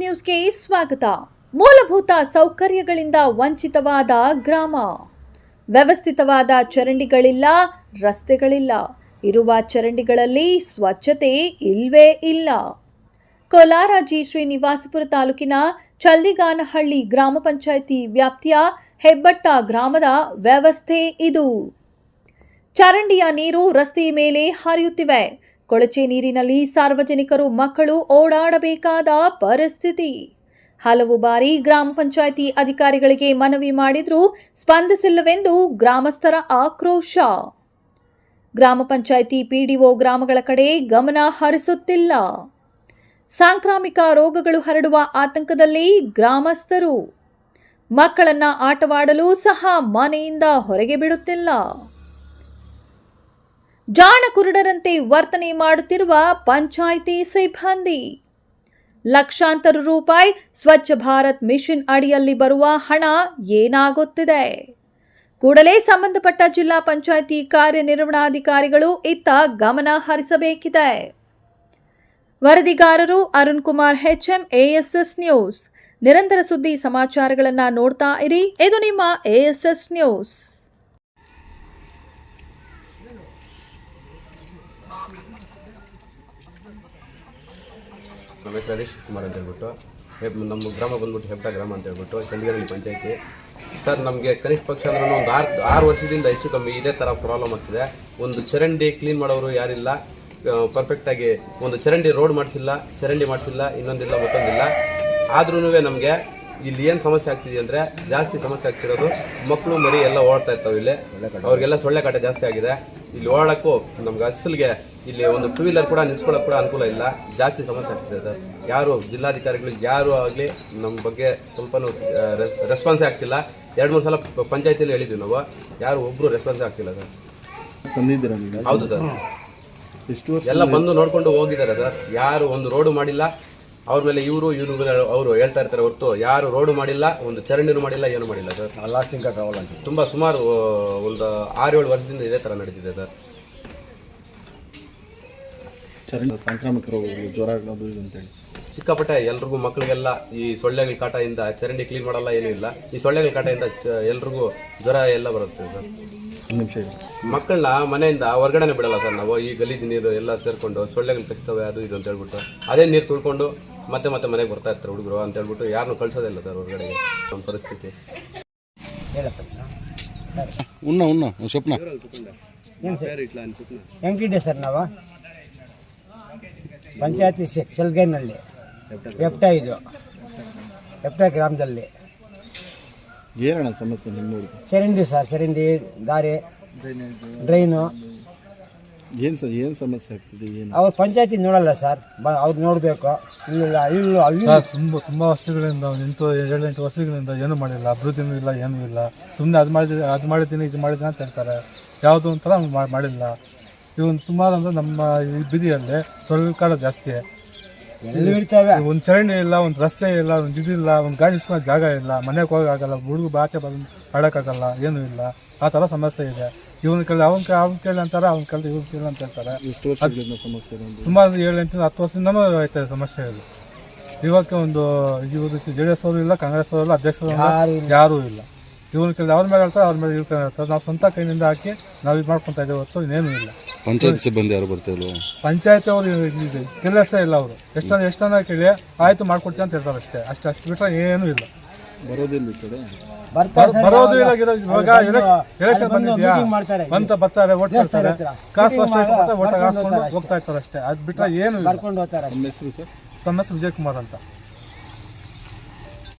ನ್ಯೂಸ್ಗೆ ಸ್ವಾಗತ. ಮೂಲಭೂತ ಸೌಕರ್ಯಗಳಿಂದ ವಂಚಿತವಾದ ಗ್ರಾಮ. ವ್ಯವಸ್ಥಿತವಾದ ಚರಂಡಿಗಳಿಲ್ಲ, ರಸ್ತೆಗಳಿಲ್ಲ. ಇರುವ ಚರಂಡಿಗಳಲ್ಲಿ ಸ್ವಚ್ಛತೆ ಇಲ್ವೇ ಇಲ್ಲ. ಕೋಲಾರ ಜಿ ಶ್ರೀನಿವಾಸಪುರ ತಾಲೂಕಿನ ಚಲ್ದಿಗಾನಹಳ್ಳಿ ಗ್ರಾಮ ಪಂಚಾಯಿತಿ ವ್ಯಾಪ್ತಿಯ ಹೆಬ್ಬಟ್ಟ ಗ್ರಾಮದ ವ್ಯವಸ್ಥೆ ಇದು. ಚರಂಡಿಯ ನೀರು ರಸ್ತೆಯ ಮೇಲೆ ಹರಿಯುತ್ತಿವೆ. ಕೊಳಚೆ ನೀರಿನಲ್ಲಿ ಸಾರ್ವಜನಿಕರು ಮಕ್ಕಳು ಓಡಾಡಬೇಕಾದ ಪರಿಸ್ಥಿತಿ. ಹಲವು ಬಾರಿ ಗ್ರಾಮ ಪಂಚಾಯಿತಿ ಅಧಿಕಾರಿಗಳಿಗೆ ಮನವಿ ಮಾಡಿದರೂ ಸ್ಪಂದಿಸಿಲ್ಲವೆಂದು ಗ್ರಾಮಸ್ಥರ ಆಕ್ರೋಶ. ಗ್ರಾಮ ಪಂಚಾಯಿತಿ ಪಿಡಿಒ ಗ್ರಾಮಗಳ ಕಡೆ ಗಮನ ಹರಿಸುತ್ತಿಲ್ಲ. ಸಾಂಕ್ರಾಮಿಕ ರೋಗಗಳು ಹರಡುವ ಆತಂಕದಲ್ಲಿ ಗ್ರಾಮಸ್ಥರು ಮಕ್ಕಳನ್ನು ಆಟವಾಡಲು ಸಹ ಮನೆಯಿಂದ ಹೊರಗೆ ಬಿಡುತ್ತಿಲ್ಲ. ಜಾಣ ಕುರುಡರಂತೆ ವರ್ತನೆ ಮಾಡುತ್ತಿರುವ ಪಂಚಾಯಿತಿ ಸಿಬ್ಬಂದಿ. ಲಕ್ಷಾಂತರ ರೂಪಾಯಿ ಸ್ವಚ್ಛ ಭಾರತ್ ಮಿಷನ್ ಅಡಿಯಲ್ಲಿ ಬರುವ ಹಣ ಏನಾಗುತ್ತಿದೆ? ಕೂಡಲೇ ಸಂಬಂಧಪಟ್ಟ ಜಿಲ್ಲಾ ಪಂಚಾಯಿತಿ ಕಾರ್ಯನಿರ್ವಹಣಾಧಿಕಾರಿಗಳು ಇತ್ತ ಗಮನ ಹರಿಸಬೇಕಿದೆ. ವರದಿಗಾರರು Arun Kumar, HM ASS news. ನಿರಂತರ ಸುದ್ದಿ ಸಮಾಚಾರಗಳನ್ನು ನೋಡ್ತಾ ಇರಿ. ಇದು ನಿಮ್ಮ ಎಎಸ್ಎಸ್ ನ್ಯೂಸ್. ನಮ್ಮ ಹೆಸರು ಹರೀಶ್ ಕುಮಾರ್ ಅಂತ ಹೇಳ್ಬಿಟ್ಟು, ಹೆಬ್ ನಮ್ಮ ಗ್ರಾಮ ಬಂದ್ಬಿಟ್ಟು ಹೆಬ್ಟ ಗ್ರಾಮ ಅಂತ ಹೇಳ್ಬಿಟ್ಟು ಚಂದಿಗರಳ್ಳಿ ಪಂಚಾಯತಿ. ಸರ್, ನಮಗೆ ಕನಿಷ್ಠ ಪಕ್ಷ ಅಂದ್ರೆ ಒಂದು ಆರು ಆರು ವರ್ಷದಿಂದ ಹೆಚ್ಚು ಕಮ್ಮಿ ಇದೇ ಥರ ಪ್ರಾಬ್ಲಮ್ ಆಗ್ತಿದೆ. ಒಂದು ಚರಂಡಿ ಕ್ಲೀನ್ ಮಾಡೋರು ಯಾರಿಲ್ಲ. ಪರ್ಫೆಕ್ಟಾಗಿ ಒಂದು ಚರಂಡಿ ರೋಡ್ ಮಾಡಿಸಿಲ್ಲ, ಚರಂಡಿ ಮಾಡಿಸಿಲ್ಲ, ಇನ್ನೊಂದಿಲ್ಲ, ಮತ್ತೊಂದಿಲ್ಲ. ಆದ್ರೂ ನಮಗೆ ಇಲ್ಲಿ ಏನು ಸಮಸ್ಯೆ ಆಗ್ತಿದೆ ಅಂದರೆ ಜಾಸ್ತಿ ಸಮಸ್ಯೆ ಆಗ್ತಿರೋದು ಮಕ್ಕಳು ಮರಿ ಎಲ್ಲ ಓಡ್ತಾ ಇರ್ತಾವೆ ಇಲ್ಲಿ. ಅವ್ರಿಗೆಲ್ಲ ಸೊಳ್ಳೆ ಕಾಟ ಜಾಸ್ತಿ ಆಗಿದೆ. ಇಲ್ಲಿ ಓಡೋಕ್ಕೂ ನಮ್ಗೆ ಅಸಲ್ಗೆ ಇಲ್ಲಿ ಒಂದು ಟೂ ವೀಲರ್ ಕೂಡ ನಿಲ್ಸ್ಕೊಳ್ಳೋಕೆ ಕೂಡ ಅನುಕೂಲ ಇಲ್ಲ. ಜಾಸ್ತಿ ಸಮಸ್ಯೆ ಆಗ್ತಿದೆ ಸರ್. ಯಾರು ಜಿಲ್ಲಾಧಿಕಾರಿಗಳು ಯಾರು ಆಗಲಿ ನಮ್ಮ ಬಗ್ಗೆ ಸ್ವಲ್ಪನೂ ರೆಸ್ಪಾನ್ಸೇ ಆಗ್ತಿಲ್ಲ. ಎರಡು ಮೂರು ಸಲ ಪಂಚಾಯತಿಯಲ್ಲಿ ಹೇಳಿದ್ವಿ ನಾವು. ಯಾರು ಒಬ್ಬರು ರೆಸ್ಪಾನ್ಸೇ ಆಗ್ತಿಲ್ಲ ಸರ್. ತಂದಿದ್ದೀರಾ ಹೌದು ಸರ್. ಎಲ್ಲ ಬಂದು ನೋಡ್ಕೊಂಡು ಹೋಗಿದ್ದಾರೆ ಸರ್. ಯಾರು ಒಂದು ರೋಡು ಮಾಡಿಲ್ಲ ಅವ್ರ ಮೇಲೆ ಇವರು ಇವರು ಅವರು ಹೇಳ್ತಾ ಇರ್ತಾರೆ ಹೊರತು ಯಾರು ರೋಡು ಮಾಡಿಲ್ಲ ಒಂದು ಚರಂಡಿನೂ ಮಾಡಿಲ್ಲ ಏನು ಮಾಡಿಲ್ಲ ಸರ್. ಲಾಸ್ಟಿಂಗ್ ಟ್ರಾವಲ್ ಅಂತ. ತುಂಬ ಸುಮಾರು ಒಂದು ಆರು ಏಳು ವರ್ಷದಿಂದ ಇದೇ ಥರ ನಡೀತಿದೆ ಸರ್. ಚರಂಡಿ ಸಾಂಕ್ರಾಮಿಕ ರೋಗಗಳು ಜ್ವರ ಅಂತೇಳಿ ಸಿಕ್ಕಾಪಟ್ಟೆ ಎಲ್ರಿಗೂ ಮಕ್ಕಳಿಗೆಲ್ಲ ಈ ಸೊಳ್ಳೆಗಳ ಕಾಟದಿಂದ ಚರಂಡಿ ಕ್ಲೀನ್ ಮಾಡಲ್ಲ ಏನೂ ಇಲ್ಲ. ಈ ಸೊಳ್ಳೆಗಳ ಕಾಟದಿಂದ ಎಲ್ರಿಗೂ ಜ್ವರ ಎಲ್ಲ ಬರುತ್ತೆ ಸರ್. ಒಂದು ನಿಮಿಷ ಇದೆ. ಮಕ್ಕಳನ್ನ ಮನೆಯಿಂದ ಹೊರಗಡೆನೆ ಬಿಡಲ್ಲ ಸರ್ ನಾವು. ಈ ಗಲೀಜು ನೀರು ಎಲ್ಲ ಸೇರ್ಕೊಂಡು ಸೊಳ್ಳೆಗಳು ಕಚ್ತವೆ ಅದು ಇದು ಅಂತ ಹೇಳ್ಬಿಟ್ಟು. ಅದೇ ನೀರು ತುಳ್ಕೊಂಡು ಮತ್ತೆ ಮತ್ತೆ ಮನೆಗೆ ಬರ್ತಾ ಇರ್ತಾರೆ ಹುಡುಗರು ಅಂತ ಹೇಳ್ಬಿಟ್ಟು ಯಾರನ್ನೂ ಕಳ್ಸೋದಿಲ್ಲ ಸರ್ ಹೊರಗಡೆ. ನಮ್ಮ ಪರಿಸ್ಥಿತಿ. ಉಣ್ಣ ಉಣ್ಣ ಸ್ವಪ್ನ. ಸರ್? ನಾವು? ಪಂಚಾಯತಿ ಚಲ್ಗೈನಲ್ಲಿ ಎಪ್ಟ ಇದು ಎಪ್ಟ ಗ್ರಾಮದಲ್ಲಿ. ಏನಣ್ಣ ಸಮಸ್ಯೆ ನಿಮ್ಮೂರಿಗೆ. ಚರಂಡಿ ಸರ್ ಚರಂಡಿ ದಾರಿ ಡ್ರೈನು. ಏನು ಸರ್ ಏನು ಸಮಸ್ಯೆ ಆಗ್ತಿದೆ ಏನು? ಅವ್ರು ಪಂಚಾಯತಿ ನೋಡಲ್ಲ ಸರ್ ಬ ಅವ್ರು ನೋಡಬೇಕು. ಇಲ್ಲ ಇಲ್ಲ ಅಲ್ಲಿ ಸರ್ ತುಂಬ ತುಂಬ ವರ್ಷಗಳಿಂದ ಒಂದು ಎಂಟು ಏಳೆಂಟು ವರ್ಷಗಳಿಂದ ಏನೂ ಮಾಡಿಲ್ಲ ಅಭಿವೃದ್ಧಿನೂ ಇಲ್ಲ ಏನೂ ಇಲ್ಲ. ಸುಮ್ಮನೆ ಅದು ಮಾಡಿದ್ರೆ ಅದು ಮಾಡಿದ್ದೀನಿ ಇದು ಮಾಡಿದ್ದೀನಿ ಅಂತ ಹೇಳ್ತಾರೆ. ಯಾವುದು ಒಂಥರ ಮಾಡಿಲ್ಲ. ಇವನ್ ಸುಮಾರು ಅಂದರೆ ನಮ್ಮ ಈ ಬೀದಿಯಲ್ಲಿ ಸೊಳ್ಳೆ ಕಾಲ ಜಾಸ್ತಿ. ಎಲ್ಲಿ ಇರ್ತಾವೆ. ಒಂದು ಚರಂಡಿ ಇಲ್ಲ ಒಂದು ರಸ್ತೆ ಇಲ್ಲ ಒಂದು ಇದಿಲ್ಲ ಒಂದು ಗಾಡಿ ನಿಲ್ಸ್ಕೊಳ್ಳೋ ಜಾಗ ಇಲ್ಲ ಮನೆಗೆ ಹೋಗೋಕ್ಕಾಗಲ್ಲ ಹುಡುಗ ಆಚೆ ಬಂದು ಆಡೋಕ್ಕಾಗಲ್ಲ ಏನೂ ಇಲ್ಲ. ಆ ಥರ ಸಮಸ್ಯೆ ಇದೆ. ಇವನ್ ಕೇಳಿ ಅವನ್ ಕೇಳಿ ಅವ್ನ ಕೇಳಿ ಅಂತಾರೆ ಅವ್ನ ಕೇಳಿ ಇವ್ನ ಕೇಳಿ ಅಂತ ಹೇಳ್ತಾರೆ. ಎಷ್ಟು ಸಮಸ್ಯೆ ಒಂದು ಸುಮಾರು ಏಳು ಎಂಟು ಹತ್ತು ವರ್ಷದಿಂದನೂ ಐತೆ ಸಮಸ್ಯೆ ಇದು ಇವಾಗ ಒಂದು ಇವರು ಜೆ ಡಿ ಎಸ್ ಅವರು ಇಲ್ಲ ಕಾಂಗ್ರೆಸ್ ಅವರು ಇಲ್ಲ ಅಧ್ಯಕ್ಷರು ಯಾರು ಇಲ್ಲ. ಇವ್ನ ಕೇಳಿ ಅವ್ರ ಮೇಲೆ ಹೇಳ್ತಾರೆ ಅವ್ರ ಮೇಲೆ ಇವ್ರ ಕೇಳ್ತಾರೆ. ಹೇಳ್ತಾರೆ ನಾವು ಸ್ವಂತ ಕೈನಿಂದ ಹಾಕಿ ನಾವು ಇದು ಮಾಡ್ಕೊತಾ ಇದ್ದೇವೆ ಹೊತ್ತು ಇನ್ನೇನು ಇಲ್ಲ. ಪಂಚಾಯತ್ ಸಿಬ್ಬಂದಿ ಯಾರು ಬರ್ತಾ ಇಲ್ವಾ? ಪಂಚಾಯತಿ ಅವರು ಕೆಲಸ ಇಲ್ಲ ಅವರು. ಎಷ್ಟೊಂದು ಎಷ್ಟೊಂದು ಕೇಳಿ ಆಯ್ತು ಮಾಡ್ಕೊಡ್ತೀವಿ ಅಂತ ಹೇಳ್ತಾರೆ ಅಷ್ಟೇ. ಅಷ್ಟೇ ಅಷ್ಟು ಬಿಟ್ಟರೆ ಏನೂ ಇಲ್ಲ. ಬರೋದಿಲ್ಲ ಈ ಕಡೆ. ಬರೋದು ಇಲ್ಲ ಯಾವಾಗ? ಗಿರೋದು ಇವಾಗ ಎಲೆಕ್ಷನ್ ಬಂದಿದ್ಯಾ? ಬರ್ತಾರೆ ಓಟ್. ಕಾಸು ಅಷ್ಟು ಓಟ್ ಬರ್ಕೊಂಡು. ಹೋಗ್ತಾ ಇರ್ತಾರೆ ಅಷ್ಟೇ. ಅದು ಬಿಟ್ಟರೆ ಏನು ಕರ್ಕೊಂಡು ಹೋಗ್ತಾರೆ ನಮ್ಮ ಹೆಸರು ಸರ್? ನಮ್ಮ ಹೆಸರು ವಿಜಯ್ ಕುಮಾರ್ ಅಂತ.